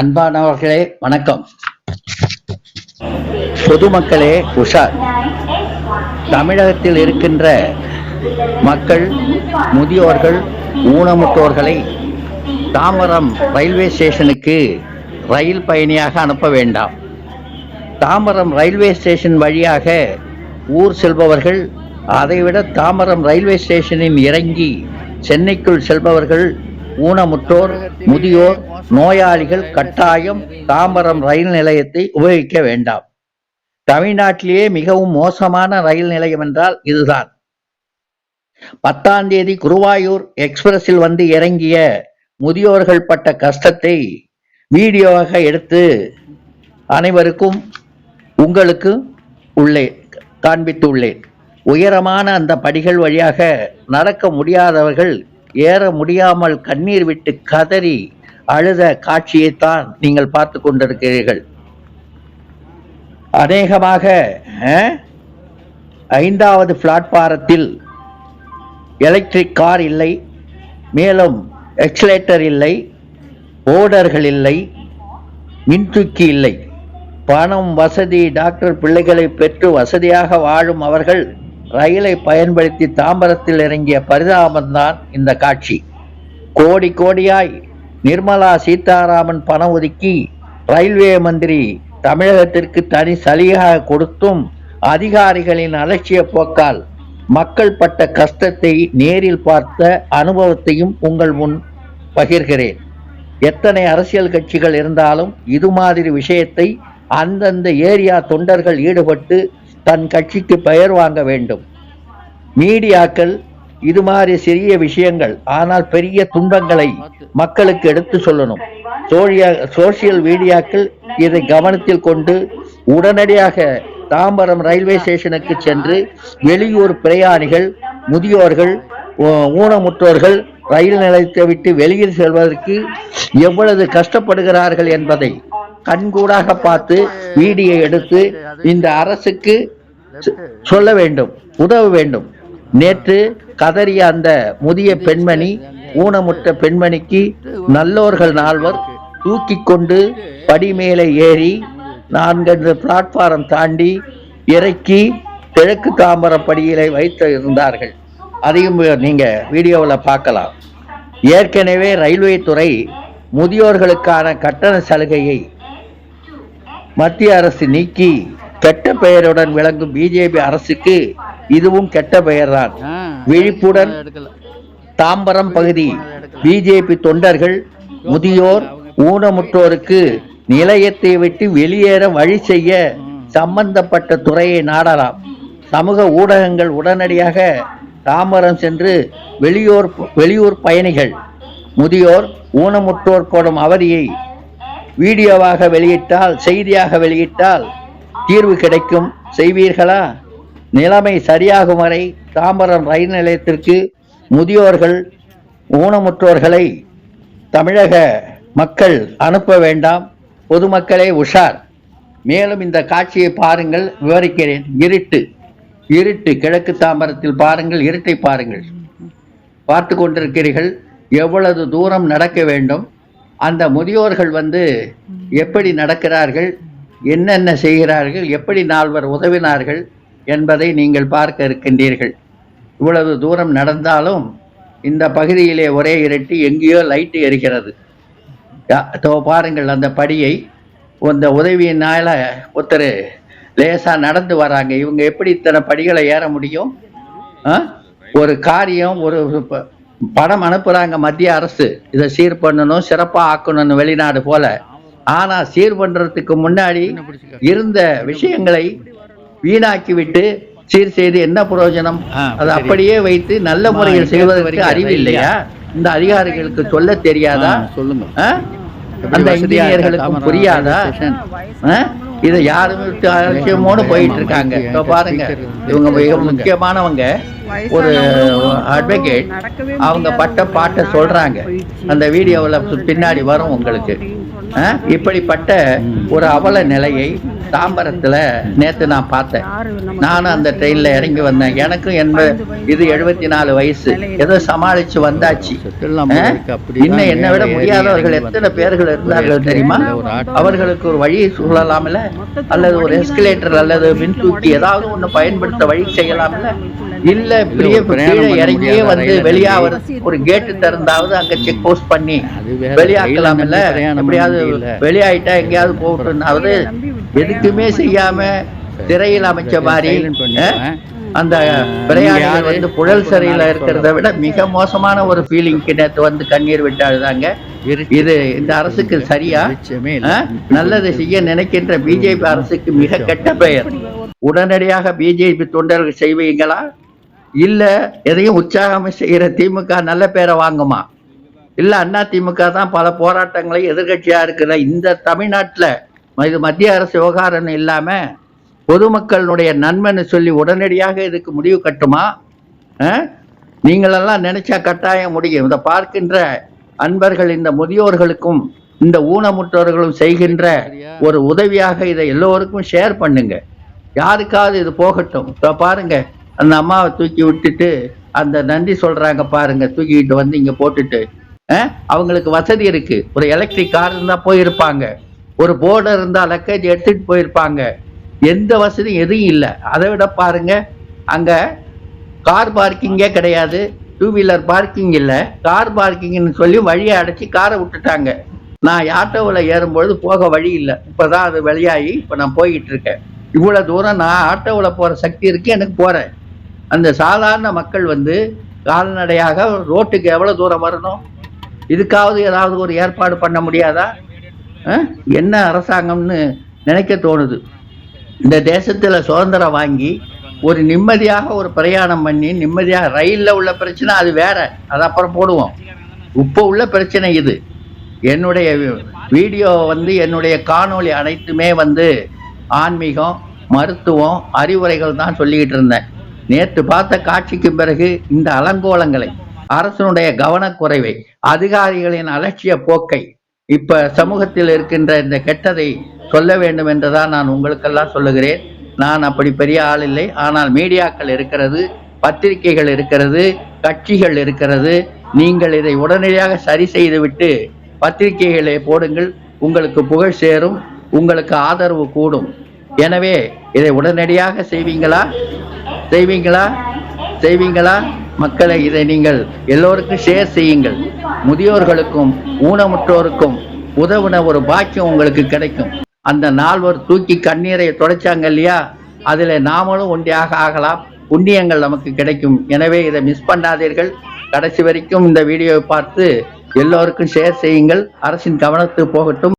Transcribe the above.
அன்பானவர்களே வணக்கம். பொதுமக்களே உஷார். தமிழகத்தில் இருக்கின்ற மக்கள் முதியோர்கள் ஊனமுற்றோர்களை தாம்பரம் ரயில்வே ஸ்டேஷனுக்கு ரயில் பயணியாக அனுப்ப வேண்டாம். தாம்பரம் ரயில்வே ஸ்டேஷன் வழியாக ஊர் செல்பவர்கள் அதைவிட தாம்பரம் ரயில்வே ஸ்டேஷனில் இறங்கி சென்னைக்குள் செல்பவர்கள் ஊனமுற்றோர் முதியோர் நோயாளிகள் கட்டாயம் தாம்பரம் ரயில் நிலையத்தை உபயோகிக்க வேண்டாம். தமிழ்நாட்டிலேயே மிகவும் மோசமான ரயில் நிலையம் என்றால் இதுதான். பத்தாம் தேதி குருவாயூர் எக்ஸ்பிரஸில் வந்து இறங்கிய முதியோர்கள் பட்ட கஷ்டத்தை வீடியோவாக எடுத்து அனைவருக்கும் உங்களுக்கு உள்ளே காண்பித்துள்ளேன். உயரமான அந்த படிகள் வழியாக நடக்க முடியாதவர்கள் ஏற முடியாமல் கண்ணீர் விட்டு கதறி அழுத காட்சியைத்தான் நீங்கள் பார்த்து கொண்டிருக்கிறீர்கள். அநேகமாக ஐந்தாவது பிளாட்பாரத்தில் எலக்ட்ரிக் கார் இல்லை மேலும் எக்ஸலேட்டர் இல்லை ஓடர்கள் இல்லை மின்தூக்கி இல்லை. பணம் வசதி டாக்டர் பிள்ளைகளை பெற்று வசதியாக வாழும் அவர்கள் ரயிலை பயன்படுத்தி தாம்பரத்தில் இறங்கிய பரிதாபம்தான் இந்த காட்சி. கோடி கோடியாய் நிர்மலா சீதாராமன் பணம் ஒதுக்கி ரயில்வே மந்திரி தமிழகத்திற்கு தனி சலுகையாக கொடுத்தும் அதிகாரிகளின் அலட்சிய போக்கால் மக்கள் பட்ட கஷ்டத்தை நேரில் பார்த்த அனுபவத்தையும் உங்கள் முன் பகிர்கிறேன். எத்தனை அரசியல் கட்சிகள் இருந்தாலும் இது மாதிரி விஷயத்தை அந்தந்த ஏரியா தொண்டர்கள் ஈடுபட்டு தன் கட்சிக்கு பெயர் வாங்க வேண்டும். மீடியாக்கள் இது மாதிரி சிறிய விஷயங்கள் ஆனால் பெரிய துன்பங்களை மக்களுக்கு எடுத்து சொல்லணும். சோழியா சோசியல் மீடியாக்கள் இதை கவனத்தில் கொண்டு உடனடியாக தாம்பரம் ரயில்வே ஸ்டேஷனுக்கு சென்று வெளியூர் பிரயாணிகள் முதியோர்கள் ஊனமுற்றோர்கள் ரயில் நிலையத்தை விட்டு வெளியில் செல்வதற்கு எவ்வளவு கஷ்டப்படுகிறார்கள் என்பதை கண்கூடாக பார்த்து வீடியோ எடுத்து இந்த அரசுக்கு சொல்ல வேண்டும் உதவ வேண்டும். நேற்று கதறிய அந்த முதிய பெண்மணி ஊனமுற்ற பெண்மணிக்கு நல்லோர்கள் நால்வர் தூக்கி கொண்டு படி மேலே ஏறி நான்கு பிளாட்பாரம் தாண்டி இறக்கி கிழக்கு தாம்பரம் படியிலே வைத்து இருந்தார்கள். அதையும் நீங்க வீடியோவில் பார்க்கலாம். ஏற்கனவே ரயில்வே துறை முதியோர்களுக்கான கட்டண சலுகையை மத்திய அரசு நீக்கி கெட்ட பெயருடன் விளங்கும் பிஜேபி அரசுக்கு இதுவும் கெட்ட பெயர்தான். விழிப்புடன் தாம்பரம் பகுதி பிஜேபி தொண்டர்கள் முதியோர் ஊனமுற்றோருக்கு நிலையத்தை விட்டு வெளியேற வழி செய்ய சம்பந்தப்பட்ட துறையை நாடலாம். சமூக ஊடகங்கள் உடனடியாக தாம்பரம் சென்று வெளியூர் வெளியூர் பயணிகள் முதியோர் ஊனமுற்றோர் போடும் அவதியை வீடியோவாக வெளியிட்டால் செய்தியாக வெளியிட்டால் தீர்வு கிடைக்கும். செய்வீர்களா? நிலைமை சரியாகும் வரை தாம்பரம் ரயில் நிலையத்திற்கு முதியோர்கள் ஊனமுற்றோர்களை தமிழக மக்கள் அனுப்ப வேண்டாம். பொதுமக்களே உஷார். மேலும் இந்த காட்சியை பாருங்கள் விவரிக்கிறேன். இருட்டு. இருட்டு. கிழக்கு தாம்பரத்தில் பாருங்கள் இருட்டை பாருங்கள். பார்த்து கொண்டிருக்கிறீர்கள் எவ்வளவு தூரம் நடக்க வேண்டும். அந்த முதியோர்கள் வந்து எப்படி நடக்கிறார்கள்? என்னென்ன செய்கிறார்கள் எப்படி நால்வர் உதவினார்கள் என்பதை நீங்கள் பார்க்க இருக்கின்றீர்கள். இவ்வளவு தூரம் நடந்தாலும் இந்த பகுதியிலே ஒரே இரட்டி எங்கேயோ லைட்டு எரிகிறது. தோ பாருங்கள் அந்த படியை. அந்த உதவியினால ஒருத்தர் லேசாக நடந்து வராங்க. இவங்க எப்படி இத்தனை படிகளை ஏற முடியும்? ஒரு காரியம் ஒரு ப- பணம் மத்திய அரசு. இதை சீர் பண்ணணும் சிறப்பாக ஆக்கணும்னு வெளிநாடு போல. ஆனா சீர் பண்றதுக்கு முன்னாடி இருந்த விஷயங்களை வீணாக்கி விட்டு சீர் செய்து என்ன பிரயோஜனம் அது. அப்படியே வைத்து நல்ல முறையில் செய்வதற்கு அறிவு? இல்லையா? இந்த அதிகாரிகளுக்கு சொல்ல தெரியாதா? சொல்லுங்க. அந்த இன்ஜினியர்களுக்கும் புரியாதா? இதை யாருமே அலட்சியமோடு போயிட்டு இருக்காங்க. இப்போ பாருங்க இவங்க மிக முக்கியமானவங்க. ஒரு அட்வொகேட் அவங்க பட்ட பாட்டை சொல்றாங்க. அந்த வீடியோவில் பின்னாடி வரும் உங்களுக்கு? இப்படிப்பட்ட ஒரு அவல நிலையை தாம்பரத்துல நேத்து நான் பார்த்தேன். நானும் அந்த ட்ரெயின்ல இறங்கி வந்தேன். எனக்கும் எண்ப இது எழுபத்தி நாலு வயசு. ஏதோ சமாளிச்சு வந்தாச்சு? இன்னும் என்னை விட முடியாதவர்கள் எத்தனை பேர்கள் இருந்தார்கள் தெரியுமா? அவர்களுக்கு ஒரு வழியை சொல்லலாம்ல அல்லது ஒரு எஸ்கலேட்டர் அல்லது மின் தூக்கி ஏதாவது ஒண்ணு பயன்படுத்த வழி செய்யலாம்ல? இல்ல பெரிய இறங்கியே வந்து வெளியா ஒரு ஒரு கேட்டு திறந்தாவது அங்க செக் போஸ்ட் பண்ணி வெளியாக்கலாம்ல? எப்படியாவது வெளியாயிட்டா எங்கேயாவது போட்டுனாவது எதுக்குமே செய்யாம திரையில் அமைச்ச மாதிரி? அந்த பிரயாணிகள் வந்து புழல் சிறையில இருக்கிறத விட மிக மோசமான ஒரு ஃபீலிங் நேத்து வந்து கண்ணீர் விட்டு அழுதாங்க இது இந்த அரசுக்கு சரியா? நல்லது செய்ய நினைக்கின்ற பிஜேபி அரசுக்கு மிக கெட்ட பெயர். உடனடியாக பிஜேபி தொண்டர்கள் செய்வீங்களா? இல்ல எதையும் உற்சாகம் செய்யற திமுக நல்ல பேரை வாங்குமா? இல்ல அண்ணா திமுக தான் பல போராட்டங்களை எதிர்க்கட்சியா இருக்கிற இந்த தமிழ்நாட்டுல இது மத்திய அரசு விவகாரம் இல்லாம பொதுமக்களுடைய நன்மைன்னு சொல்லி உடனடியாக இதுக்கு முடிவு கட்டுமா? நீங்களெல்லாம் நினைச்சா கட்டாயம் முடியும். இதை பார்க்கின்ற அன்பர்கள் இந்த முதியோர்களுக்கும் இந்த ஊனமுற்றோர்களும் செய்கின்ற ஒரு உதவியாக இதை எல்லோருக்கும் ஷேர் பண்ணுங்க. யாருக்காவது இது போகட்டும். இப்போ பாருங்க. அந்த அம்மாவை தூக்கி விட்டுட்டு அந்த நன்றி சொல்றாங்க பாருங்க தூக்கிட்டு வந்து இங்க போட்டுட்டு. ஆ? அவங்களுக்கு வசதி இருக்கு. ஒரு எலக்ட்ரிக் கார் இருந்தா போயிருப்பாங்க. ஒரு போர்டு இருந்தா லக்கேஜ் எடுத்துட்டு போயிருப்பாங்க. எந்த வசதியும் எதுவும் இல்லை. அதை விட பாருங்க அங்க கார் பார்க்கிங்கே கிடையாது. டூ வீலர் பார்க்கிங் இல்லை. கார் பார்க்கிங்னு சொல்லி வழியை அடைச்சி காரை விட்டுட்டாங்க. நான் ஆட்டோவில் ஏறும்பொழுது போக வழி இல்லை. இப்போ தான் அது வெளியாகி இப்போ நான் போய்கிட்டு இருக்கேன். இவ்வளோ தூரம் நான் ஆட்டோவில் போகிற சக்தி இருக்கு எனக்கு போகிறேன் அந்த சாதாரண மக்கள் வந்து கால்நடையாக ரோட்டுக்கு எவ்வளோ தூரம் வரணும்? இதுக்காவது ஏதாவது ஒரு ஏற்பாடு பண்ண முடியாதா? என்ன அரசாங்கம்னு நினைக்க தோணுது. இந்த தேசத்தில் சுதந்திரம் வாங்கி ஒரு நிம்மதியாக ஒரு பிரயாணம் பண்ணி நிம்மதியாக ரயிலில் உள்ள பிரச்சனை அது வேற. அது அப்புறம் போடுவோம். இப்போ உள்ள பிரச்சனை இது. என்னுடைய வீடியோ வந்து என்னுடைய காணொளி அனைத்துமே வந்து ஆன்மீகம் மருத்துவம் அறிவுரைகள் தான் சொல்லிக்கிட்டு இருந்தேன். நேற்று பார்த்த காட்சிக்கு பிறகு இந்த அலங்கோலங்களை அரசனுடைய கவனக்குறைவை அதிகாரிகளின் அலட்சிய போக்கை இப்ப சமூகத்தில் இருக்கின்ற இந்த கெட்டதை சொல்ல வேண்டும் என்றுதான் நான் உங்களுக்கெல்லாம் சொல்லுகிறேன். நான் அப்படி பெரிய ஆள் இல்லை. ஆனால் மீடியாக்கள் இருக்கிறது பத்திரிகைகள் இருக்கிறது கட்சிகள் இருக்கிறது. நீங்கள் இதை உடனடியாக சரி செய்துவிட்டு பத்திரிகைகளை போடுங்கள். உங்களுக்கு புகழ் சேரும் உங்களுக்கு ஆதரவு கூடும். எனவே இதை உடனடியாக செய்வீங்களா? செய்வீங்களா? செய்வீங்களா? மக்களை இதை நீங்கள் எல்லோருக்கும் ஷேர் செய்யுங்கள். முதியோர்களுக்கும் ஊனமுற்றோருக்கும் உதவுன ஒரு பாக்கியம் உங்களுக்கு கிடைக்கும். அந்த நால்வர் தூக்கி கண்ணீரை துடைச்சாங்க இல்லையா? அதில் நாமளும் ஒன்றியாக ஆகலாம். புண்ணியங்கள் நமக்கு கிடைக்கும். எனவே இதை மிஸ் பண்ணாதீர்கள். கடைசி வரைக்கும் இந்த வீடியோவை பார்த்து எல்லோருக்கும் ஷேர் செய்யுங்கள். அரசின் கவனத்துக்கு போகட்டும்.